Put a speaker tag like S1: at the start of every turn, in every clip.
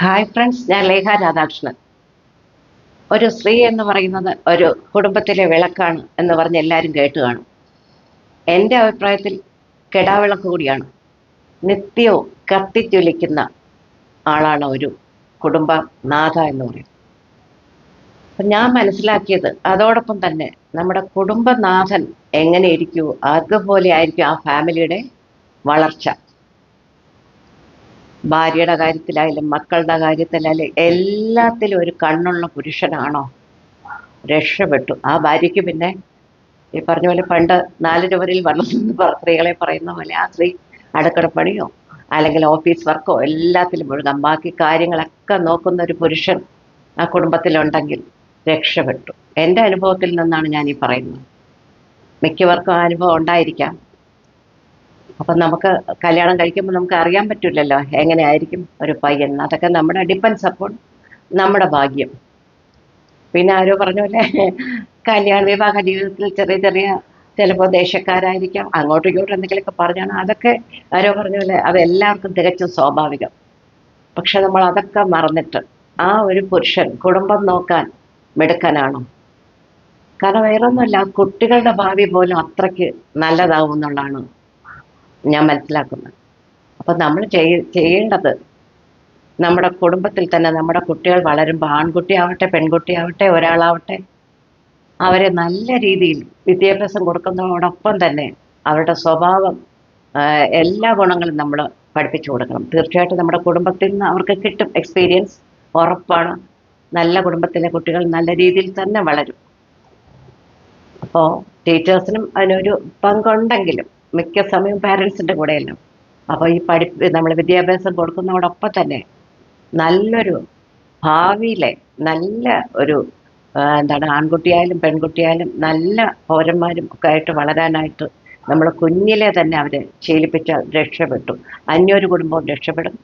S1: Hi friends ഞാൻ ലേഖ രാധാകൃഷ്ണൻ. ഒരു സ്ത്രീ എന്ന് പറയുന്നത് ഒരു കുടുംബത്തിലെ വിളക്കാണ് എന്ന് പറഞ്ഞ് എല്ലാവരും കേട്ട് കാണും. എന്റെ അഭിപ്രായത്തിൽ കെടാവിളക്ക് കൂടിയാണ്. നിത്യവും കത്തിജ്വലിക്കുന്ന ആളാണ് ഒരു കുടുംബ നാഥ എന്ന് പറയുന്നത്. അപ്പം ഞാൻ മനസ്സിലാക്കിയത് അതോടൊപ്പം തന്നെ നമ്മുടെ കുടുംബനാഥൻ എങ്ങനെ ഇരിക്കുമോ അതുപോലെ ആയിരിക്കും ആ ഫാമിലിയുടെ വളർച്ച. ഭാര്യയുടെ കാര്യത്തിലായാലും മക്കളുടെ കാര്യത്തിലായാലും എല്ലാത്തിലും ഒരു കണ്ണുള്ള പുരുഷനാണോ? രക്ഷപ്പെട്ടു. ആ ഭാര്യയ്ക്ക് പിന്നെ ഈ പറഞ്ഞ പോലെ പണ്ട് നാല് രൂപയിൽ വളർന്നു സ്ത്രീകളെ പറയുന്ന പോലെ ആ സ്ത്രീ അടുക്കളപ്പണിയോ അല്ലെങ്കിൽ ഓഫീസ് വർക്കോ എല്ലാത്തിലും മുഴുകാം ബാക്കി കാര്യങ്ങളൊക്കെ നോക്കുന്ന ഒരു പുരുഷൻ ആ കുടുംബത്തിലുണ്ടെങ്കിൽ രക്ഷപ്പെട്ടു. എന്റെ അനുഭവത്തിൽ നിന്നാണ് ഞാൻ ഈ പറയുന്നത്. മിക്കവർക്കും ആ അനുഭവം ഉണ്ടായിരിക്കാം. അപ്പം നമുക്ക് കല്യാണം കഴിക്കുമ്പോൾ നമുക്ക് അറിയാൻ പറ്റില്ലല്ലോ എങ്ങനെയായിരിക്കും ഒരു പയ്യൻ. അതൊക്കെ നമ്മുടെ ഡിപ്പെൻസ് അപ്പോൾ നമ്മുടെ ഭാഗ്യം. പിന്നെ ആരോ പറഞ്ഞ പോലെ കല്യാണ വിവാഹ ജീവിതത്തിൽ ചെറിയ ചെറിയ ചിലപ്പോൾ ദേശക്കാരായിരിക്കാം അങ്ങോട്ടും ഇങ്ങോട്ടും എന്തെങ്കിലുമൊക്കെ പറഞ്ഞാണ്. അതൊക്കെ ആരോ പറഞ്ഞ പോലെ അതെല്ലാവർക്കും തികച്ചും സ്വാഭാവികം. പക്ഷെ നമ്മൾ അതൊക്കെ മറന്നിട്ട് ആ ഒരു പുരുഷൻ കുടുംബം നോക്കാൻ മിടുക്കനാണോ. കാരണം വേറൊന്നുമല്ല കുട്ടികളുടെ ഭാവി പോലും അത്രയ്ക്ക് നല്ലതാവും എന്നുള്ളതാണ് ഞാൻ മനസ്സിലാക്കുന്നത് അപ്പം നമ്മൾ ചെയ് ചെയ്യേണ്ടത് നമ്മുടെ കുടുംബത്തിൽ തന്നെ നമ്മുടെ കുട്ടികൾ വളരുമ്പോൾ ആൺകുട്ടിയാവട്ടെ പെൺകുട്ടിയാവട്ടെ ഒരാളാവട്ടെ അവരെ നല്ല രീതിയിൽ വിദ്യാഭ്യാസം കൊടുക്കുന്നതോടൊപ്പം തന്നെ അവരുടെ സ്വഭാവം എല്ലാ ഗുണങ്ങളും നമ്മൾ പഠിപ്പിച്ചു കൊടുക്കണം. തീർച്ചയായിട്ടും നമ്മുടെ കുടുംബത്തിൽ നിന്ന് അവർക്ക് കിട്ടും എക്സ്പീരിയൻസ് ഉറപ്പാണ്. നല്ല കുടുംബത്തിലെ കുട്ടികൾ നല്ല രീതിയിൽ തന്നെ വളരും. അപ്പോൾ ടീച്ചേഴ്സിനും അതിനൊരു പങ്കുണ്ടെങ്കിലും മിക്ക സമയം പാരൻസിന്റെ കൂടെയല്ല. അപ്പോൾ ഈ പഠി നമ്മൾ വിദ്യാഭ്യാസം കൊടുക്കുന്നതോടൊപ്പം തന്നെ നല്ലൊരു ഭാവിയിലെ നല്ല ഒരു എന്താണ് ആൺകുട്ടിയായാലും പെൺകുട്ടിയായാലും നല്ല പൗരന്മാരും ഒക്കെ ആയിട്ട് വളരാനായിട്ട് നമ്മൾ കുഞ്ഞിലെ തന്നെ അവരെ ശീലിപ്പിച്ചാൽ രക്ഷപ്പെട്ടു. അന്യൊരു കുടുംബവും രക്ഷപ്പെടും.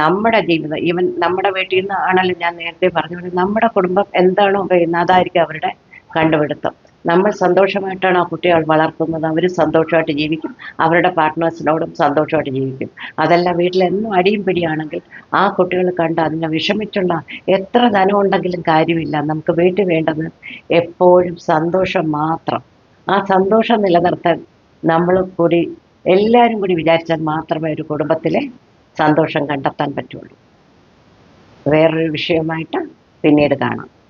S1: നമ്മുടെ ജീവിതം ഈവൻ നമ്മുടെ വീട്ടിൽ നിന്ന് ആണല്ലോ ഞാൻ നേരത്തെ പറഞ്ഞ നമ്മുടെ കുടുംബം എന്താണോ കഴിയുന്നത് അതായിരിക്കും അവരുടെ കണ്ടുപിടുത്തം. നമ്മൾ സന്തോഷമായിട്ടാണ് ആ കുട്ടികൾ വളർത്തുന്നത്. അവർ സന്തോഷമായിട്ട് ജീവിക്കും. അവരുടെ പാർട്ട്നേഴ്സിനോടും സന്തോഷമായിട്ട് ജീവിക്കും. അതല്ല വീട്ടിലെന്നും അടിയും പിടിയാണെങ്കിൽ ആ കുട്ടികൾ കണ്ട് അതിനെ വിഷമിച്ചുള്ള എത്ര ധനം ഉണ്ടെങ്കിലും കാര്യമില്ല. നമുക്ക് വീട്ടിൽ വേണ്ടത് എപ്പോഴും സന്തോഷം മാത്രം. ആ സന്തോഷം നിലനിർത്താൻ നമ്മൾ കൂടി എല്ലാവരും കൂടി വിചാരിച്ചാൽ മാത്രമേ ഒരു കുടുംബത്തിലെ സന്തോഷം കണ്ടെത്താൻ പറ്റുള്ളൂ. വേറൊരു വിഷയമായിട്ട് പിന്നീട് കാണാം.